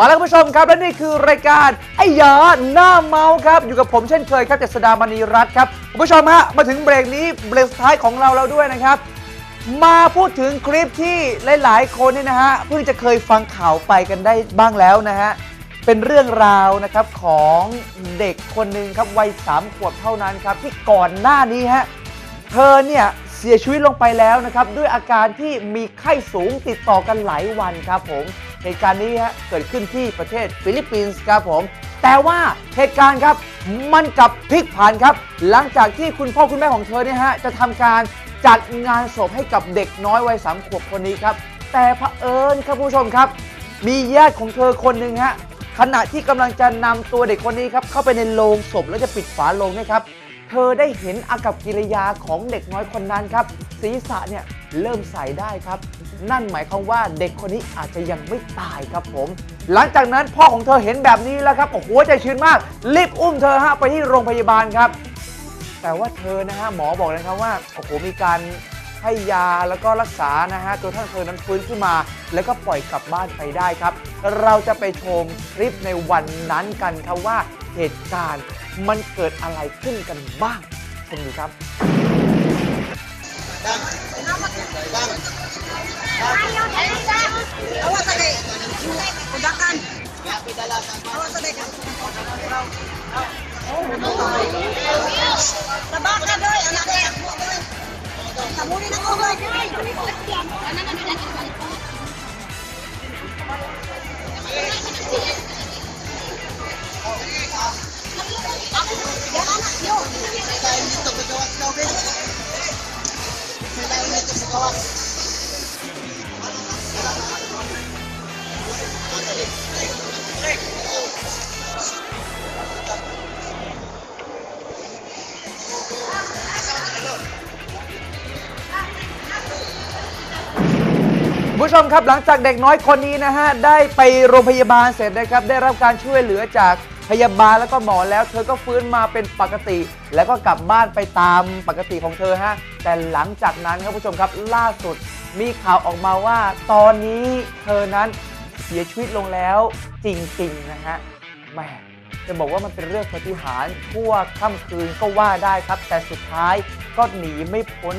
มาแล้วคุณผู้ชมครับ และนี่คือรายการไอ้ยาหน้าเมาครับ อยู่กับผมเช่นเคยครับเจษดามณีรัตน์ครับคุณผู้ชมฮะมาถึงเบรกนี้เบรกสุดท้ายของเราแล้วด้วยนะครับ มาพูดถึงคลิปที่หลายๆ คนเนี่ยนะฮะเพิ่งจะเคยฟังข่าวไปกันได้บ้างแล้วนะฮะเป็นเรื่องราวนะครับของเด็กคนหนึ่งครับวัยสามขวบเท่านั้นครับที่ก่อนหน้านี้ฮะเธอเนี่ยเสียชีวิตลงไปแล้วนะครับด้วยอาการที่มีไข้สูงติดต่อกันหลายวันครับผม เหตุการณ์นี้ฮะเกิดขึ้นที่ประเทศฟิลิปปินส์ครับผม แต่ว่าเหตุการณ์ครับมันกลับพลิกผันครับ หลังจากที่คุณพ่อคุณแม่ของเธอเนี่ยฮะจะทำการจัดงานศพให้กับเด็กน้อยวัยสามขวบคนนี้ครับ แต่เผอิญครับผู้ชมครับ มีญาติของเธอคนหนึ่งฮะขณะที่กำลังจะนำตัวเด็กคนนี้ครับเข้าไปในโลงศพแล้วจะปิดฝาโลงเนะครับเธอได้เห็นอากับกิริยาของเด็กน้อยคนนั้นครับ ศีรษะเนี่ยเริ่มใสได้ครับ นั่นหมายความว่าเด็กคนนี้อาจจะยังไม่ตายครับผม หลังจากนั้นพ่อของเธอเห็นแบบนี้แล้วครับโอ้โหใจชื้นมาก รีบอุ้มเธอฮะไปที่โรงพยาบาลครับ แต่ว่าเธอนะฮะหมอบอกเลยครับว่าโอ้โหมีการให้ยาแล้วก็รักษานะฮะจนทั้งเธอนั้นฟื้นขึ้นมา แล้วก็ปล่อยกลับบ้านไปได้ครับ เราจะไปชมคลิปในวันนั้นกันครับว่าเหตุการณ์มันเกิดอะไรขึ้นกันบ้างชมดูครับ Bang. Awas lagi. Kudakan. Awas lagi. Tabaka doy, anak ko yan po doy. Tabunin ako doy. Ano na nila Jangan nak, yo. Kita ini tak berjawab, yo. ผู้ชมครับหลังจากเด็กน้อยคนนี้นะฮะ ได้ไปโรงพยาบาลเสร็จนะครับ ได้รับการช่วยเหลือจาก พยาบาลแล้วก็หมอแล้ว เธอก็ฟื้นมาเป็นปกติ แล้วก็กลับบ้านไปตามปกติของเธอฮะแต่หลังจากนั้นครับผู้ชมครับล่าสุดมีข่าวออกมาว่า ตอนนี้เธอนั้นเสียชีวิตลงแล้วจริงๆนะฮะแหมจะบอกว่ามันเป็นเรื่องปฏิหารทั่วค่ำคืนก็ว่าได้ครับ แต่สุดท้ายก็หนีไม่พ้น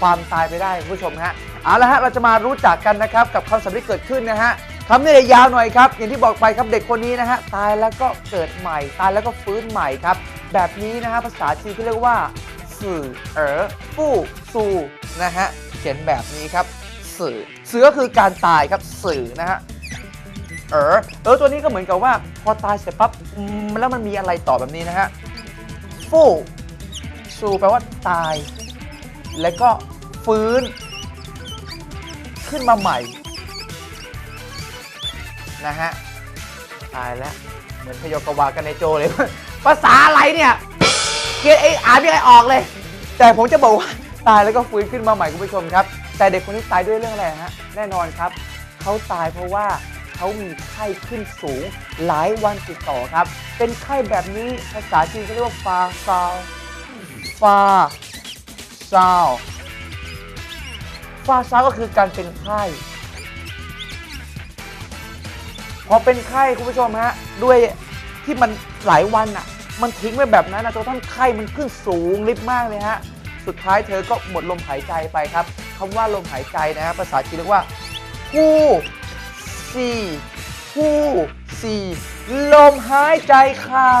ความตายไปได้คุณผู้ชมฮะเอาละฮะเราจะมารู้จักกันนะครับกับคำศัพท์ที่เกิดขึ้นนะฮะ คำนี้ยาวหน่อยครับ อย่างที่บอกไปครับเด็กคนนี้นะฮะตายแล้วก็เกิดใหม่ ตายแล้วก็ฟื้นใหม่ครับ แบบนี้นะฮะภาษาจีนเขาเรียกว่าสื่อเอ๋อฟู่ซูนะฮะเขียนแบบนี้ครับสื่อสื่อก็คือการตายครับสื่อนะฮะเออเออตัวนี้ก็เหมือนกับว่าพอตายเสร็จปั๊บแล้วมันมีอะไรต่อแบบนี้นะฮะฟู่ซูแปลว่าตาย แล้วก็ฟื้น ขึ้นมาใหม่ นะฮะตายแล้ว เหมือนพยกวากันในโจเลย ภาษาอะไรเนี่ยเกียไออ่านไม่ได้ออกเลย แต่ผมจะบอกว่าตายแล้วก็ฟื้นขึ้นมาใหม่คุณผู้ชมครับ แต่เด็กคนนี้ตายด้วยเรื่องอะไรฮะแน่นอนครับเขาตายเพราะว่าเขามีไข้ขึ้นสูงหลายวันติดต่อครับ เป็นไข้แบบนี้ภาษาจีนเขาเรียกว่าฟาซาวฟาซาวฟาซาวก็คือการเป็นไข้ พอเป็นไข้คุณผู้ชมฮะด้วยที่มันหลายวันอะ มันทิ้งไว้แบบนั้นนะจนทั้งไข้มันขึ้นสูงลิบมากเลยฮะสุดท้ายเธอก็หมดลมหายใจไปครับคำว่าลมหายใจนะฮะภาษาจีนเรียกว่าฮู้ซีฮู้ซีลมหายใจเข้า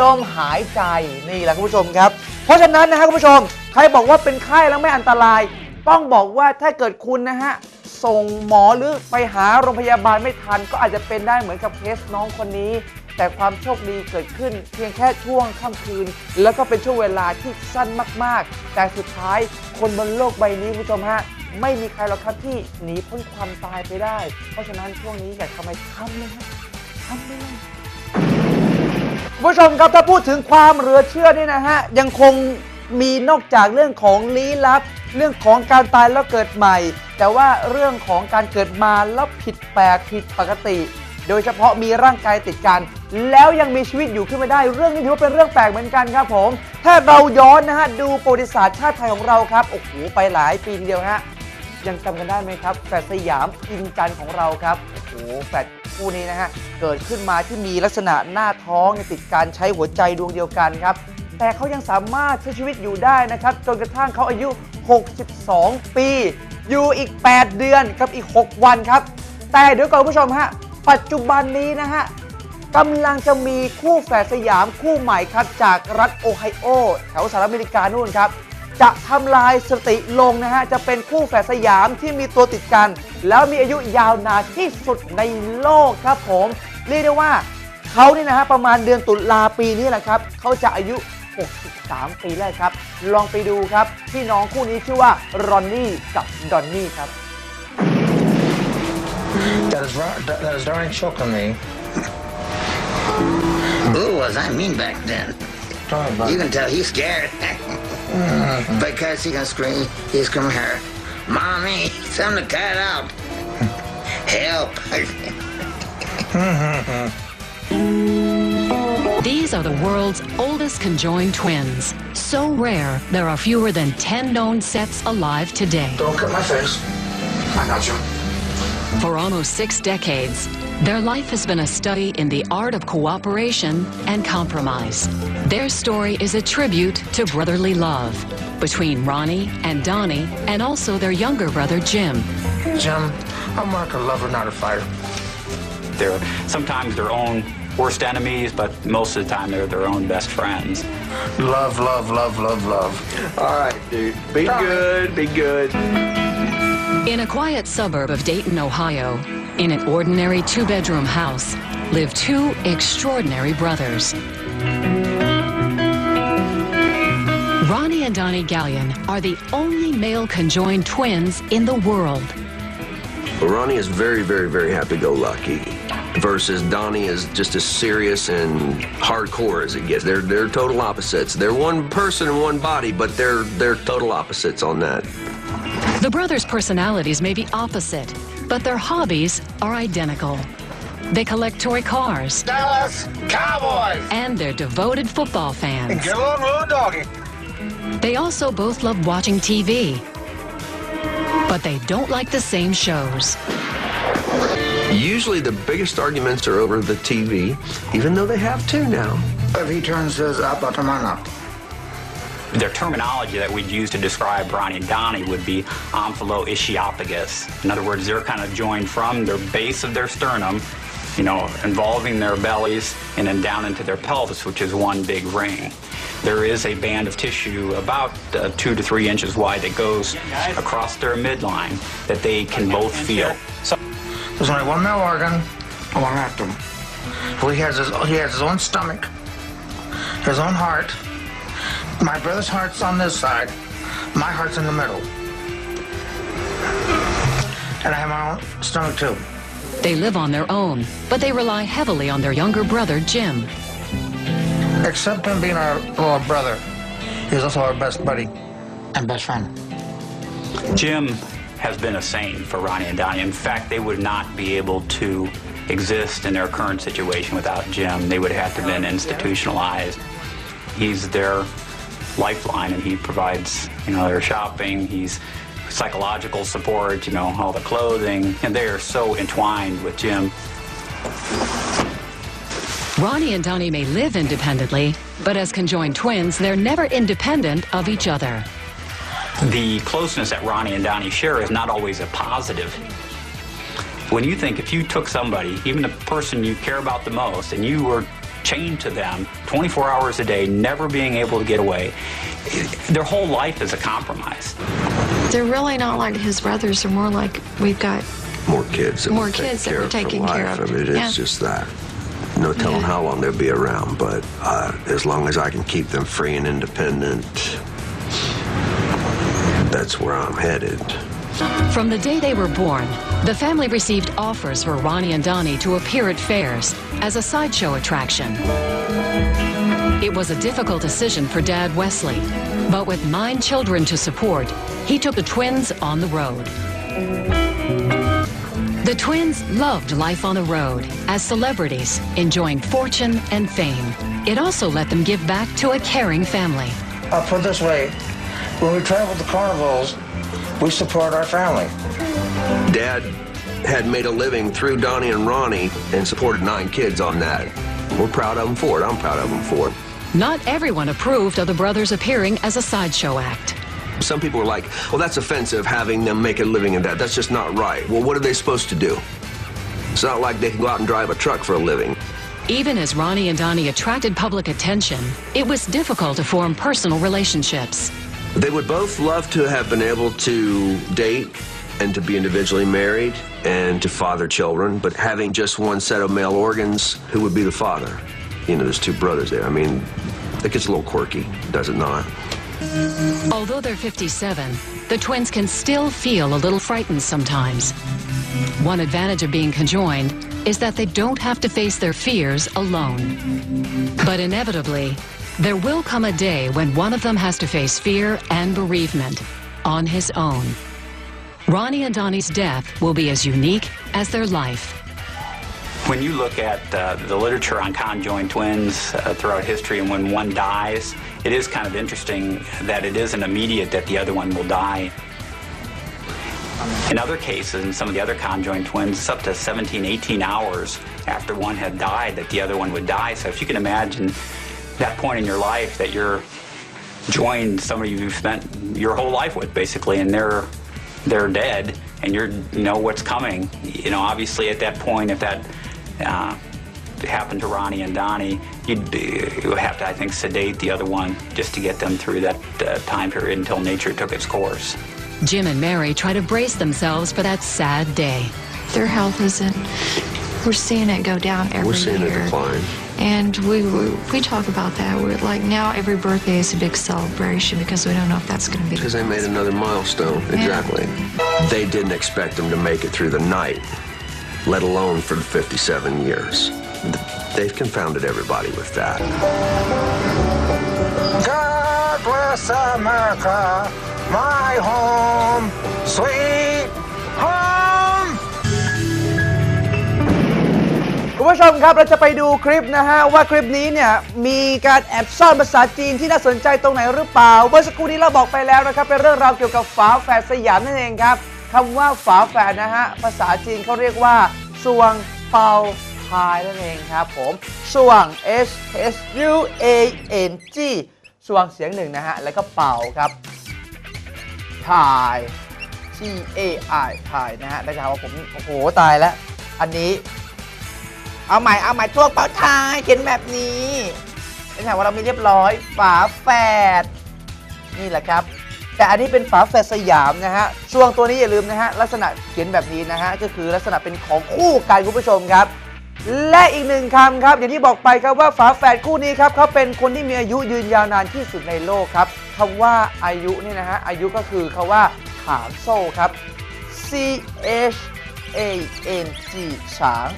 ลมหายใจนี่แหละคุณผู้ชมครับ เพราะฉะนั้นนะฮะคุณผู้ชม ใครบอกว่าเป็นไข้แล้วไม่อันตราย ต้องบอกว่าถ้าเกิดคุณนะฮะ ส่งหมอหรือไปหาโรงพยาบาลไม่ทัน ก็อาจจะเป็นได้เหมือนกับเคสน้องคนนี้ แต่ความโชคดีเกิดขึ้น เพียงแค่ช่วงค่ำคืน แล้วก็เป็นช่วงเวลาที่สั้นมากๆ แต่สุดท้ายคนบนโลกใบนี้คุณผู้ชมฮะไม่มีใครหรอกครับที่หนีพ้นความตายไปได้ เพราะฉะนั้นช่วงนี้อยากทำอะไรทำเลยฮะทำเลยคุณผู้ชมครับถ้าพูดถึงความเหลือเชื่อนี่นะฮะยังคงมีนอกจากเรื่องของลี้ลับ เรื่องของการตายแล้วเกิดใหม่ แต่ว่าเรื่องของการเกิดมาแล้วผิดแปลกผิดปกติ โดยเฉพาะมีร่างกายติดกัน แล้วยังมีชีวิตอยู่ขึ้นมาได้ เรื่องนี้ถือว่าเป็นเรื่องแปลกเหมือนกันครับผม ถ้าเราย้อนนะฮะดูประวัติศาสตร์ชาติไทยของเราครับโอ้โหไปหลายปีทีเดียวฮะยังจำกันได้ไหมครับแฝดสยามอินจันของเราครับโอ้โหแฝดคู่นี้นะฮะเกิดขึ้นมาที่มีลักษณะหน้าท้องติดการใช้หัวใจดวงเดียวกันครับแต่เขายังสามารถใช้ชีวิตอยู่ได้นะครับจนกระทั่งเขาอายุ 62 ปี อยู่อีก 8 เดือนกับอีก 6 วันครับ แต่เดี๋ยวก่อนผู้ชมฮะ ปัจจุบันนี้นะฮะกำลังจะมีคู่แฝดสยามคู่ใหม่ครับจากรัฐโอไฮโอ แถวสหรัฐอเมริกานู่นครับ จะทำลายสติลงนะฮะ จะเป็นคู่แฝดสยามที่มีตัวติดกัน แล้วมีอายุยาวนานที่สุดในโลกครับผม เรียกได้ว่าเขานี่นะฮะประมาณเดือนตุลาปีนี้แหละครับเขาจะอายุ 63ปีแล้วครับ ลองไปดูครับพี่น้องคู่นี้ชื่อว่ารอนนี่กับดอนนี่ครับ That is right. That, that is darn shocking me. Who was I mean back then? Sorry about You can tell he's scared. because he can scream, he scream her, Mommy, send the cat out. Help. These are the world's oldest conjoined twins. So rare, there are fewer than 10 known sets alive today. Don't cut my face. I got you. For almost six decades, their life has been a study in the art of cooperation and compromise. Their story is a tribute to brotherly love between Ronnie and Donnie and also their younger brother Jim. Jim, I'm Mark, a lover, not a fighter. They're sometimes their own worst enemies, but most of the time they're their own best friends. Love, love, love, love, love. All right, dude. Be good. Be good. In a quiet suburb of Dayton, Ohio, in an ordinary two bedroom house, live two extraordinary brothers. Ronnie and Donnie Gallion are the only male conjoined twins in the world. Well, Ronnie is very, very, very happy-go-lucky, versus Donnie is just as serious and hardcore as it gets. They're they're total opposites. They're one person and one body, but they're they're total opposites on that. The brothers' personalities may be opposite, but their hobbies are identical. They collect toy cars, Dallas Cowboys. and they're devoted football fans. Get on, little doggy. They also both love watching TV. But they don't like the same shows. Usually, the biggest arguments are over the TV, even though they have two now. If he turns his up, I'll turn mine up. Their terminology that we'd use to describe Ronnie and Donnie would be omphalosesophagus. In other words, they're kind of joined from their base of their sternum, you know, involving their bellies and then down into their pelvis, which is one big ring. There is a band of tissue about uh, two to three inches wide that goes across their midline that they can both feel. So There's only one male organ, and one rectum. Well, he has his he has his own stomach, his own heart. My brother's heart's on this side. My heart's in the middle. And I have my own stomach too. They live on their own, but they rely heavily on their younger brother, Jim. Except him being our little brother, he's also our best buddy and best friend. Jim has been a saint for Ronnie and Donnie. In fact, they would not be able to exist in their current situation without Jim. They would have to have been oh, institutionalized. He's their lifeline, and he provides, you know, their shopping. He's psychological support, you know, all the clothing, and they are so entwined with Jim. Ronnie and Donnie may live independently, but as conjoined twins, they're never independent of each other. The closeness that Ronnie and Donnie share is not always a positive. When you think if you took somebody, even the person you care about the most, and you were chained to them 24 hours a day, never being able to get away, their whole life is a compromise. They're really not like his brothers. They're more like we've got. More kids. More kids that we're of taking care of. I mean, it's Yeah. just that. No telling Yeah. how long they'll be around, but uh, as long as I can keep them free and independent, that's where I'm headed. From the day they were born, the family received offers for Ronnie and Donnie to appear at fairs as a sideshow attraction. It was a difficult decision for Dad Wesley, but with nine children to support, he took the twins on the road. The twins loved life on the road as celebrities, enjoying fortune and fame. It also let them give back to a caring family. I'll put this way, when we travel to carnivals, we support our family. Dad had made a living through Donnie and Ronnie and supported nine kids on that. We're proud of him for it. I'm proud of him for it. Not everyone approved of the brothers appearing as a sideshow act. Some people were like, well, that's offensive having them make a living in that. That's just not right. Well, what are they supposed to do? It's not like they can go out and drive a truck for a living. Even as Ronnie and Donnie attracted public attention, it was difficult to form personal relationships. They would both love to have been able to date and to be individually married and to father children, but having just one set of male organs, who would be the father? You know, there's two brothers there. I mean, it gets a little quirky, does it not? Although they're 57, the twins can still feel a little frightened sometimes. One advantage of being conjoined is that they don't have to face their fears alone. But inevitably, there will come a day when one of them has to face fear and bereavement on his own. Ronnie and Donnie's death will be as unique as their life. When you look at uh, the literature on conjoined twins uh, throughout history, and when one dies, it is kind of interesting that it isn't immediate that the other one will die. In other cases, in some of the other conjoined twins, it's up to 17, 18 hours after one had died that the other one would die. So if you can imagine that point in your life that you're joined somebody you've spent your whole life with, basically, and they're they're dead, and you're you know what's coming. You know, obviously at that point, if that uh, happened to Ronnie and Donnie, you'd, you would have to, I think, sedate the other one just to get them through that uh, time period until nature took its course. Jim and Mary try to brace themselves for that sad day. Their health isn't. We're seeing it go down every We're seeing year. a decline. And we, we we talk about that. We're like now every birthday is a big celebration because we don't know if that's going to be. Because they made another milestone. Exactly. They didn't expect them to make it through the night, let alone for the 57 years. They've confounded everybody with that. God bless America, my home, คุณผู้ชมครับเราจะไปดูคลิปนะฮะ ว่าคลิปนี้เนี่ย มีการแอบซ่อนภาษาจีนที่น่าสนใจตรงไหนหรือเปล่า เมื่อสักครู่นี้เราบอกไปแล้วนะครับ เป็นเรื่องราวเกี่ยวกับฝาแฝดสยามนั่นเองครับคำว่าฝาแฝดนะฮะ ภาษาจีนเขาเรียกว่าสวงเปาพายนั่นเองครับผมสวง S S U A N G สวงเสียงหนึ่งนะฮะ แล้วก็เป่าครับถ่าย T A I ถ่ายนะฮะได้ข่าวว่าผมโอ้โหตายแล้ว อันนี้ เอาใหม่เอาใหม่ทวงเป่าทายเขียนแบบนี้ได้ข่าวว่าเรามีเรียบร้อยฝาแฝดนี่แหละครับ แต่อันนี้เป็นฝาแฝดสยามนะฮะช่วงตัวนี้อย่าลืมนะฮะลักษณะเขียนแบบนี้นะฮะก็คือลักษณะเป็นของคู่กันคุณผู้ชมครับ และอีกหนึ่งคำครับอย่างที่บอกไปครับว่าฝาแฝดคู่นี้ครับเขาเป็นคนที่มีอายุยืนยาวนานที่สุดในโลกครับคำว่าอายุนี่นะฮะอายุก็คือคาว่าขางโซ่ครับ C H A N G ฉาง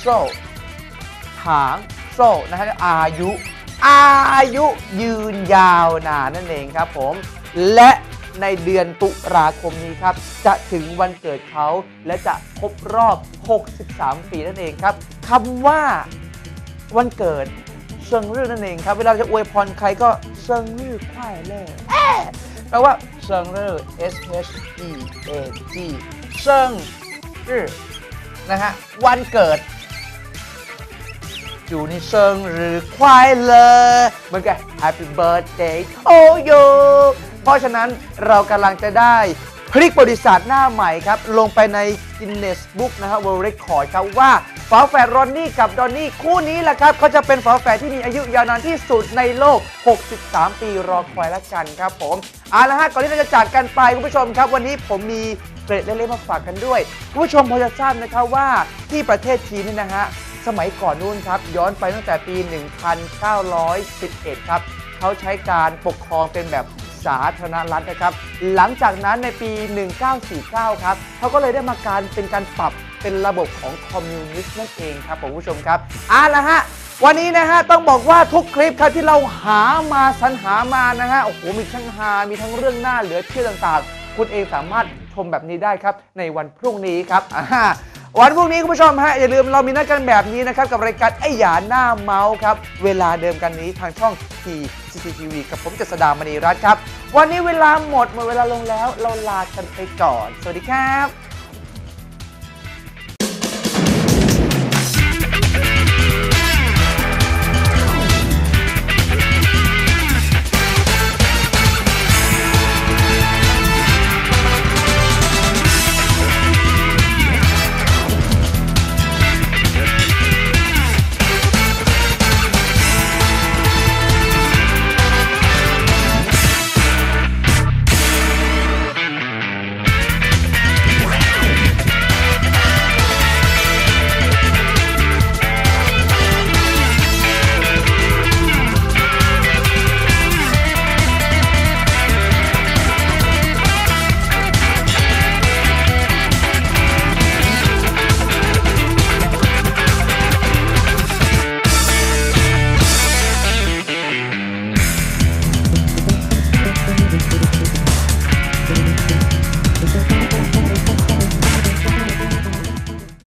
โซ่หางโซ่นะฮะอายุ อายุยืนยาวนานนั่นเองครับผม และในเดือนตุลาคมนี้ครับ จะถึงวันเกิดเขาและจะครบรอบ 63 ปีนั่นเองครับคำว่าวันเกิดเซิงรื่อนั่นเองครับ เวลาจะอวยพรใครก็เซิงรื่อควายเล่แอแปลว่าเซิงรื่อ S H E A G เซิงรื่อนะฮะวันเกิด อยู่ในเซิงหรือควายเลยเหมือนกัน Happy Birthday to you เพราะฉะนั้นเรากำลังจะได้พลิกประวัติศาสตร์หน้าใหม่ครับ ลงไปใน Guinness Book นะฮะ World Record ครับว่าฝาแฝดรอนนี่กับดอนนี่คู่นี้แหละครับเขาจะเป็นฝาแฝดที่มีอายุยาวนานที่สุดในโลก 63 ปีรอคอยละกันครับผมเอาละฮะก่อนที่เราจะจากกันไปคุณผู้ชมครับ วันนี้ผมมีเกร็ดเล็กๆมาฝากกันด้วยคุณผู้ชมพอจะทราบนะครับว่าที่ประเทศจีนนี่นะฮะ สมัยก่อนนู่นครับ ย้อนไปตั้งแต่ปี 1911 ครับ เขาใช้การปกครองเป็นแบบสาธารณรัฐนะครับ หลังจากนั้นในปี 1949 ครับเขาก็เลยได้มาการเป็นการปรับเป็นระบบของคอมมิวนิสต์นั่นเองครับผมผู้ชมครับเอาละฮะวันนี้นะฮะต้องบอกว่าทุกคลิปครับที่เราหามาสรรหามานะฮะโอ้โหมีทั้งฮามีทั้งเรื่องหน่าเหลือเชื่อต่างๆ คุณเองสามารถชมแบบนี้ได้ครับในวันพรุ่งนี้ครับอ่า วันพรุ่งนี้คุณผู้ชมฮะอย่าลืมเรามีนัดกันแบบนี้นะครับกับรายการไอหยาหน้าเมาส์ครับเวลาเดิมกันนี้ทางช่องทีซีทีวีกับผมเจษดามณีรัตน์ครับ วันนี้เวลาหมดหมดเวลาลงแล้วเราลากันไปก่อน สวัสดีครับ